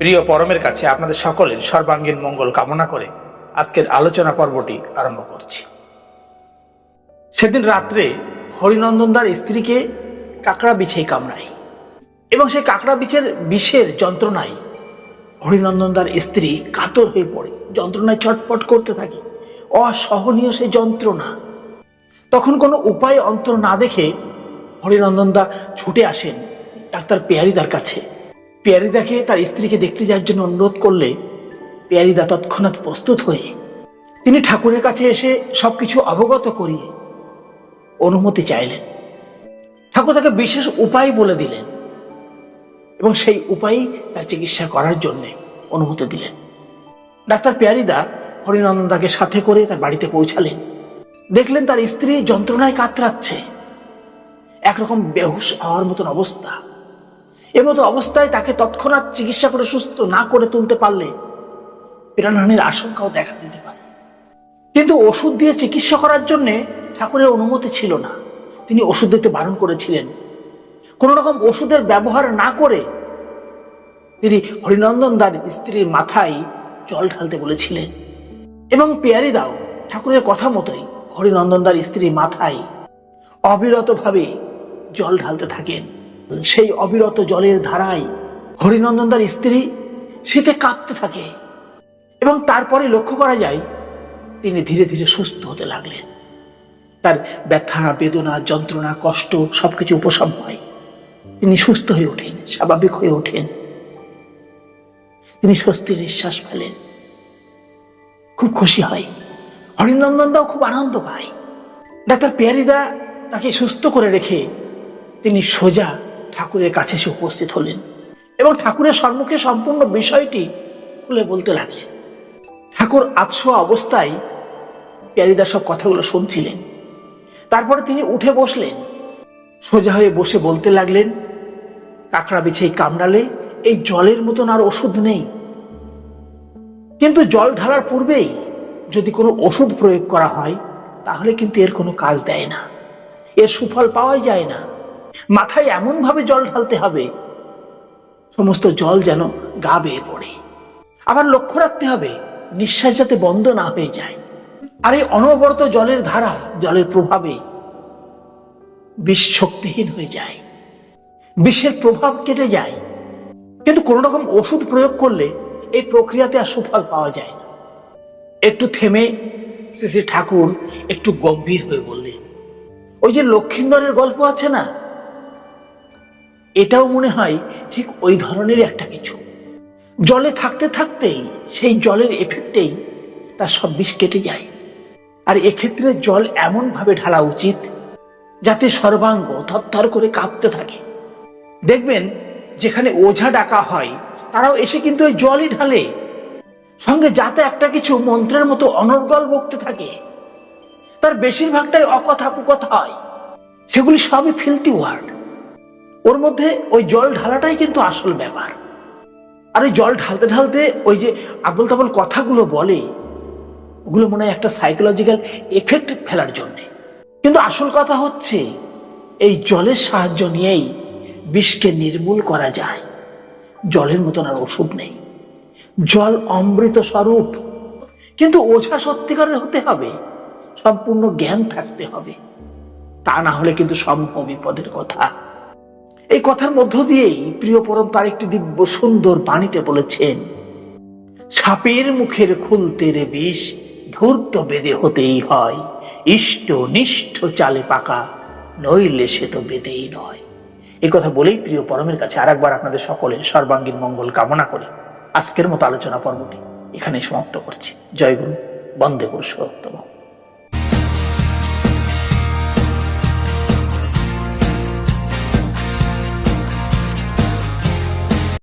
প্রিয় পরমের কাছে আপনাদের সকলের সর্বাঙ্গীন মঙ্গল কামনা করে আজকের আলোচনা পর্বটি আরম্ভ করছি। সেদিন রাত্রে হরিনন্দনদার স্ত্রীকে কাঁকড়া বিছেই কামড়ায় এবং সেই কাঁকড়া বিছের বিষের যন্ত্রণায় হরিনন্দনদার স্ত্রী কাতর হয়ে পড়ে, যন্ত্রণায় ছটপট করতে থাকে। অসহনীয় সেই যন্ত্রণা। তখন কোনো উপায় অন্তর না দেখে হরিনন্দনদা ছুটে আসেন ডাক্তার পেয়ারিদার কাছে। পেয়ারিদাকে তার স্ত্রীকে দেখতে যাওয়ার জন্য অনুরোধ করলে পেয়ারিদা তৎক্ষণাৎ প্রস্তুত হয়ে তিনি ঠাকুরের কাছে এসে সবকিছু অবগত করিয়ে অনুমতি চাইলেন। ঠাকুর তাকে বিশেষ উপায় বলে দিলেন এবং সেই উপায়ই তার চিকিৎসা করার জন্য অনুমতি দিলেন। ডাক্তার পেয়ারিদা হরিনন্দনদাকে সাথে করে তার বাড়িতে পৌঁছালেন। দেখলেন তার স্ত্রী যন্ত্রণায় কাতরাচ্ছে। একরকম বেহুশ হওয়ার মতন অবস্থা। এর মতো অবস্থায় তাকে তৎক্ষণাৎ চিকিৎসা করে সুস্থ না করে তুলতে পারলে প্রাণহানির আশঙ্কাও দেখা দিতে পারে। কিন্তু ওষুধ দিয়ে চিকিৎসা করার জন্য ঠাকুরের অনুমতি ছিল না। তিনি ওষুধ দিতে বারণ করেছিলেন। কোন রকম ওষুধের ব্যবহার না করে তিনি হরিনন্দনদার স্ত্রীর মাথায় জল ঢালতে বলেছিলেন। এবং পেয়ারি দাও, ঠাকুরের কথা মতোই হরিনন্দনদার স্ত্রীর মাথায় অবিরতভাবে জল ঢালতে থাকেন। সেই অবিরত জলের ধারায় হরিনন্দন হরিনন্দনদার স্ত্রী শীতে কাঁপতে থাকে এবং তারপরে লক্ষ্য করা যায় তিনি ধীরে ধীরে সুস্থ হতে লাগলেন। তার ব্যথা, বেদনা, যন্ত্রণা, কষ্ট সবকিছু উপশম হয়। তিনি সুস্থ হয়ে ওঠেন, স্বাভাবিক হয়ে ওঠেন। তিনি স্বস্তির নিঃশ্বাস ফেলেন। খুব খুশি হয়। হরিনন্দন দাও খুব আনন্দ পায়। ডাক্তার পেয়ারিদা তাকে সুস্থ করে রেখে তিনি সোজা ঠাকুরের কাছে এসে উপস্থিত হলেন এবং ঠাকুরের সম্মুখে সম্পূর্ণ বিষয়টি খুলে বলতে লাগলেন। ঠাকুর আতশোয়া অবস্থায় পেয়ারিদা সব কথাগুলো শুনছিলেন। তারপরে তিনি উঠে বসলেন। সোজা হয়ে বসে বলতে লাগলেন, কাঁকড়া বিছে কামড়ালে এই জলের মতন আর ওষুধ নেই। কিন্তু জল ঢালার পূর্বেই যদি কোনো ওষুধ প্রয়োগ করা হয়, তাহলে কিন্তু এর কোনো কাজ দেয় না। এর সুফল পাওয়াই যায় না। মাথায় এমনভাবে জল ঢালতে হবে, সমস্ত জল যেন গা বেয়ে পড়ে। আবার লক্ষ্য রাখতে হবে, নিঃশ্বাস যাতে বন্ধ না হয়ে যায়। আর এই অনবরত জলের ধারা জলের প্রভাবে বিষ শক্তিহীন হয়ে যায়। বিষের প্রভাব কেটে যায়। কিন্তু কোন রকম ওষুধ প্রয়োগ করলে এই প্রক্রিয়াতে আর সুফল পাওয়া যায় না। একটু থেমে শ্রী ঠাকুর একটু গম্ভীর হয়ে বললেন, ওই যে লক্ষিন্দরের গল্প আছে না এটাও মনে হয় ঠিক ওই ধরনের একটা কিছু। জলে থাকতে থাকতেই সেই জলের এফেক্টেই তার সব বিষ কেটে যায়। আর এক্ষেত্রে জল এমন ভাবে ঢালা উচিত যাতে সর্বাঙ্গ থরথর করে কাঁপতে থাকে। দেখবেন, যেখানে ওঝা ডাকা হয়, তারাও এসে কিন্তু ওই জলই ঢালে। সঙ্গে যাতে একটা কিছু মন্ত্রের মতো অনর্গল বকতে থাকে। তার বেশিরভাগটাই অকথা কুকথা হয়। সেগুলি সবই ফিলতি ওয়ার্ড ওর মধ্যে ওই জল ঢালাটাই কিন্তু আসল ব্যাপার। আর ওই জল ঢালতে ঢালতে ওই যে আবল তাবল কথাগুলো বলে, ওগুলো মনে হয় একটা সাইকোলজিক্যাল এফেক্ট ফেলার জন্যে। কিন্তু আসল কথা হচ্ছে, এই জলের সাহায্য নিয়েই বিষকে নির্মূল করা যায়। জলের মতন আর ওষুধ নেই। জল অমৃত স্বরূপ। কিন্তু ওঝা সত্যিকারের হতে হবে, সম্পূর্ণ জ্ঞান থাকতে হবে। তা না হলে কিন্তু সমূহ বিপদের কথা। এই কথার মধ্য দিয়েই প্রিয় পরম তার একটি দিব্য সুন্দর বাণীতে বলেছেন, সাপের মুখের খুলতে রে বিষ, ধূর্ত বেদে হতেই হয়, ইষ্ট নিষ্ঠ চালে পাকা, নইলে সে তো বেদেই নয়। এই কথা বলেই প্রিয় পরমের কাছে আরেকবার আপনাদের সকলের সর্বাঙ্গীন মঙ্গল কামনা করে আজকের মতো আলোচনা পর্বটি এখানে সমাপ্ত করছি। জয় গুরু, বন্দে পুরুষোত্তম